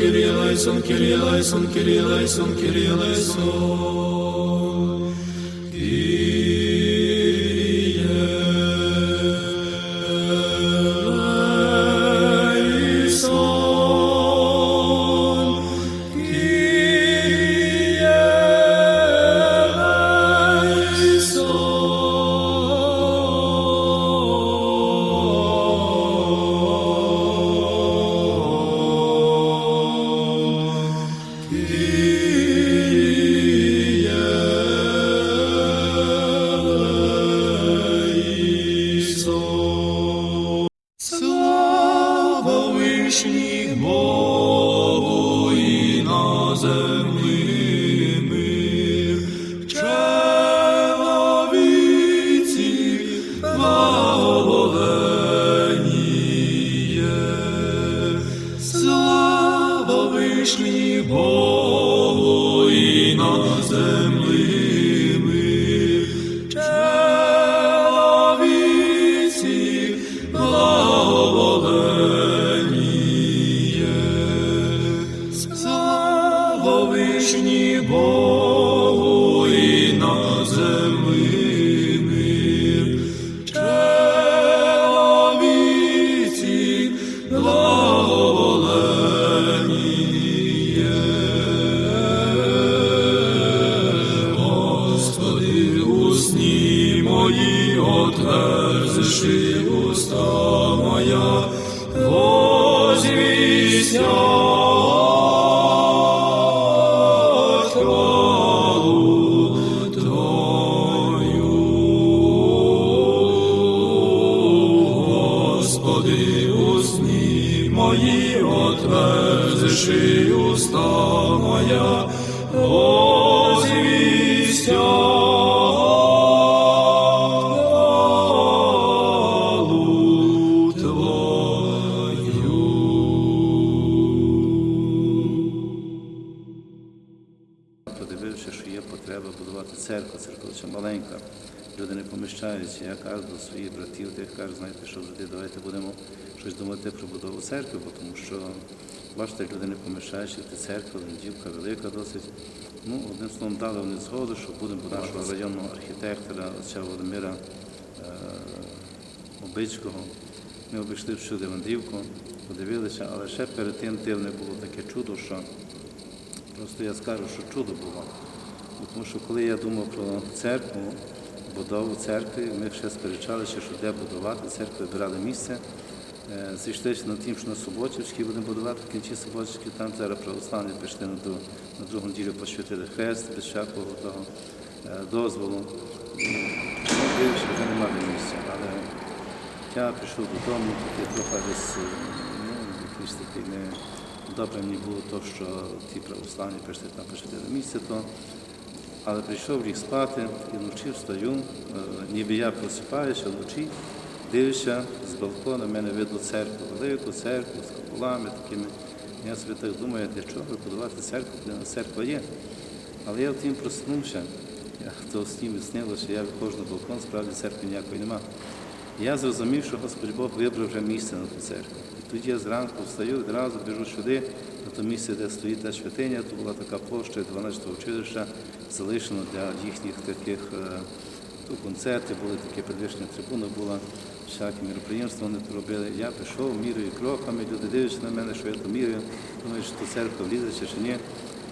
eleison, Kyrie eleison, Kyrie Слава вишніх Богу і на землі своїх братів, тих кажу, знаєте, що люди, давайте будемо щось думати про будову церкви, бо тому що, бачите, люди не поміщаються, ти церква, дівка велика досить. Ну, одним словом, дали вони згоду, що будемо нашого районного архітектора, отця Володимира е, Обицького. Ми обійшли всюди мандрівку, подивилися, але ще перед тим дивне було таке чудо, що Просто я скажу, що чудо було. Тому що коли я думав про церкву, будову церкви, ми ще сперечалися, що де будувати церкву, вибирали місце. Е, Зійшлися над тим, що на Суботівській будемо будувати, в кінці Суботівській, там зараз православні пішли на, на другу неділю посвятили хрест без всякого того е, дозволу. Дивився, вже немає місця. Але я прийшов додому, таке трохи десь, е, ну, якийсь такий не добре мені було то, що ті православні прийшли там посвятили місце, то але прийшов ліг спати і вночі встаю, е, ніби я просипаюся вночі, дивлюся з балкона, в мене видно церкву, велику церкву з куполами такими. Я собі так думаю, для чого будувати церкву, де на церква є. Але я втім проснувся, я то з ними снилося, я виходжу на балкон, справді церкви ніякої нема. Я зрозумів, що Господь Бог вибрав вже місце на ту церкву. І тоді я зранку встаю, одразу біжу сюди, на то місце, де стоїть та святиня, то була така площа 12-го училища, залишена для їхніх таких е, то були такі підвищення трибуна, була всякі міроприємства вони робили. Я пішов, міряю кроками, люди дивляться на мене, що я то міряю, думаю, що церква влізеться чи ні.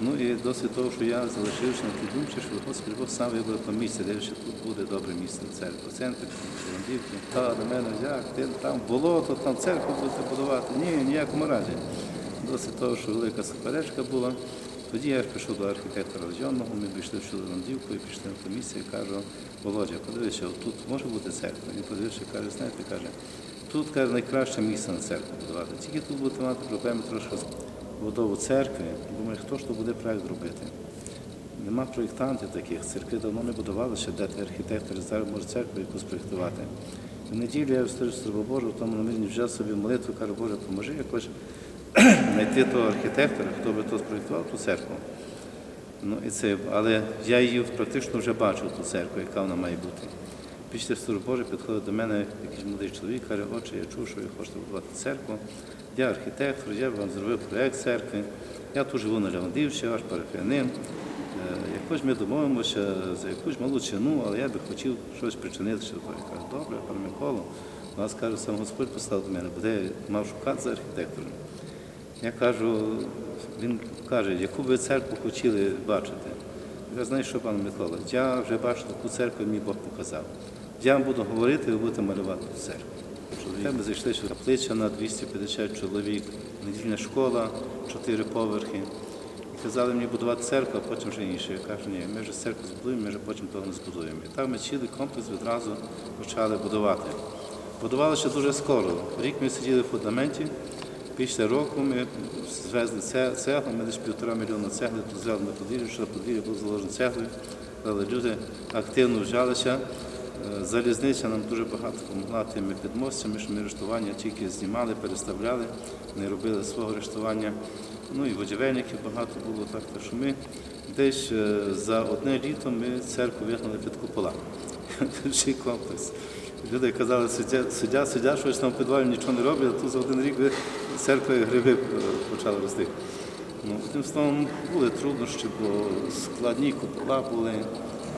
Ну і досить того, що я залишився на тій думці, що Господь Бог сам вибрав то місце, де тут буде добре місце церква, центр, Ландівки. Та до мене, як ти там болото, там церкву будете будувати. Ні, ніякому разі. Досить того, що велика суперечка була. Тоді я пішов до архітектора районного, ми пішли в Ландівку і пішли на то місце і кажу, Володя, подивися, тут може бути церква. Він подивився, каже, знаєте, каже, тут каже, найкраще місце на церкву будувати. Тільки тут будете мати проблеми трошки з будову церкви. Думаю, хто ж то буде проект робити? Нема проєктантів таких, церкви давно не будувалися, де ти архітектор зараз може церкву якусь проєктувати. В неділю я встаю з Божу, в тому намірні взяв собі молитву, кажу, Боже, поможи якось знайти того архітектора, хто би то спроєктував ту церкву. Ну, і це, але я її практично вже бачив, ту церкву, яка вона має бути. Після служби Божої підходить до мене якийсь молодий чоловік, каже, отче, я чув, що ви хочете будувати церкву. Я архітектор, я вам зробив проєкт церкви. Я тут живу на Леондівщі, аж парафіянин. Е, Якось ми домовимося за якусь малу ціну, але я би хотів щось причинитися. Я кажу, добре, пане Миколо, у нас каже, сам Господь послав до мене, буде мав шукати за архітектором. Я кажу, він каже, яку ви церкву хотіли бачити. Я знаєш що, пане Микола, я вже бачу таку церкву, мій Бог показав. Я вам буду говорити, ви будете малювати церкву. Ми зайшли каплиця на 250 чоловік, недільна школа, чотири поверхи. І казали мені будувати церкву, а потім вже інше. Я кажу, ні, ми вже церкву збудуємо, ми вже потім того не збудуємо. І так ми цілий комплекс відразу почали будувати. Будувалося дуже скоро. Рік ми сиділи в фундаменті. Після року ми звезли це- цеглу, ми десь півтора мільйона цегли тут взяли на подвір'я, що подвір'я було заложено цеглою. Але люди активно вжалися. Е, Залізниця нам дуже багато допомогла тими підмостями, що ми рештування тільки знімали, переставляли, не робили свого рештування. Ну і будівельників багато було так, що ми десь е, за одне літо ми церкву вигнали під купола. Всій комплекс. Люди казали, сидять, сидять, сидять, щось там в підвалі нічого не роблять, а тут за один рік ви церкви гриби е, почали рости. Ну, тим словом, були труднощі, бо складні купола були,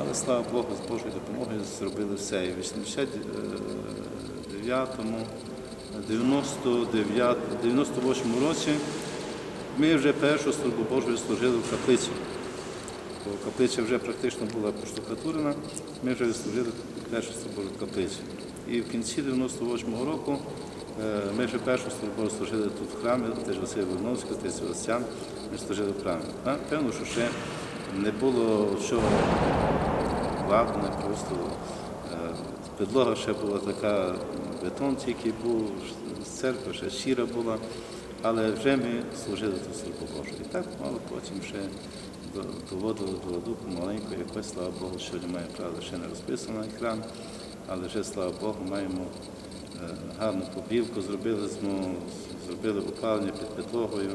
але слава Богу, з Божою допомогою зробили все. І в 89-му, 99 98 році ми вже першу службу Божою служили в каплиці. Бо каплиця вже практично була поштукатурена, ми вже служили першу службу в каплиці. І в кінці 98-го року ми вже першу службу служили тут в храмі, теж Василь Верновський, отець Севастян, ми служили в храмі. Певно, що ще не було чого ладне, просто е, підлога ще була така, бетон тільки був, церква ще щира була, але вже ми служили тут службу Божу. І так мало потім ще до- доводило до ладу помаленьку, якось, слава Богу, що немає правда, ще не розписано екран, але вже, слава Богу, маємо е, гарну побівку, зробили, зробили опалення під підлогою.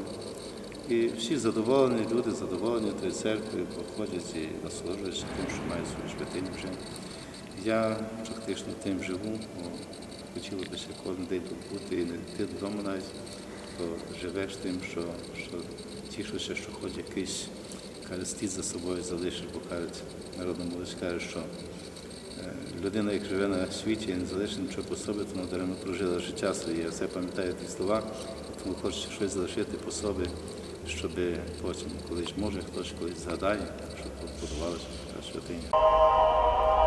І всі задоволені, люди задоволені тої церкви, походять і насолоджуються тим, що мають свою святиню вже. Я практично тим живу, бо хотілося кожен день тут бути і не йти додому навіть, то живеш тим, що, що тішишся, що хоч якийсь каже, слід за собою залишиш, бо кажуть, народна молодь каже, що людина, як живе на світі не залишить нічого по собі, тому даремно прожила життя своє. Я все пам'ятаю ті слова, тому хочеться щось залишити по собі, щоб потім колись може хтось колись згадає, щоб подавалося святиня.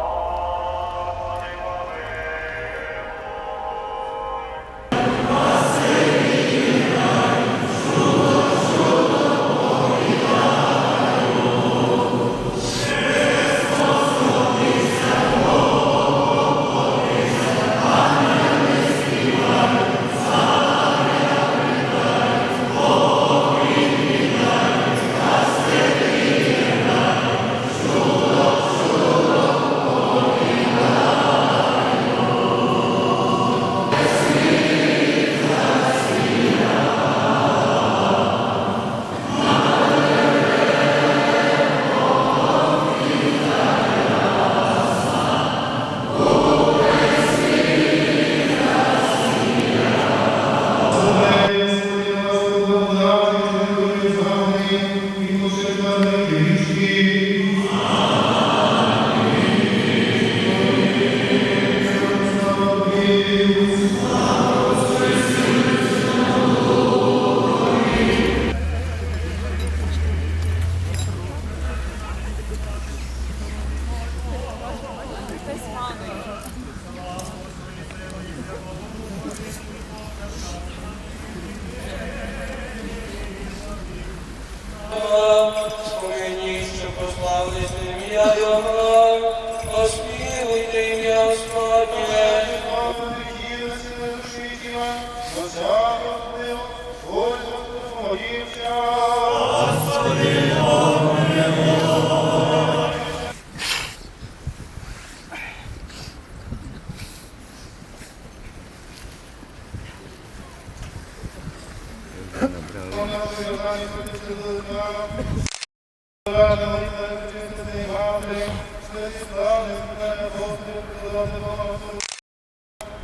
Спомініть,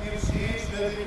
і всі святі